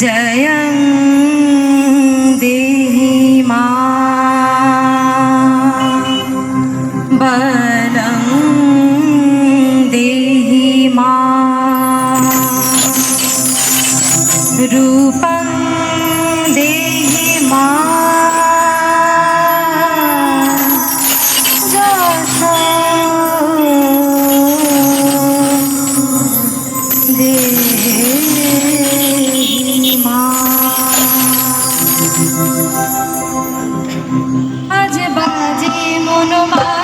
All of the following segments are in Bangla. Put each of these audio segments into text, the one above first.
जयं देहि मा बलं देहि मा আজ বাজে মনোমা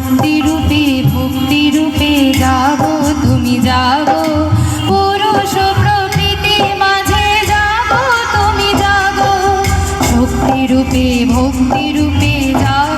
মুক্তি রূপে মুক্তি রূপে যাব, তুমি যাব। পুরুষ প্রকৃতি মাঝে যাব, তুমি যাব। শক্তি রূপে ভক্তি রূপে যাব।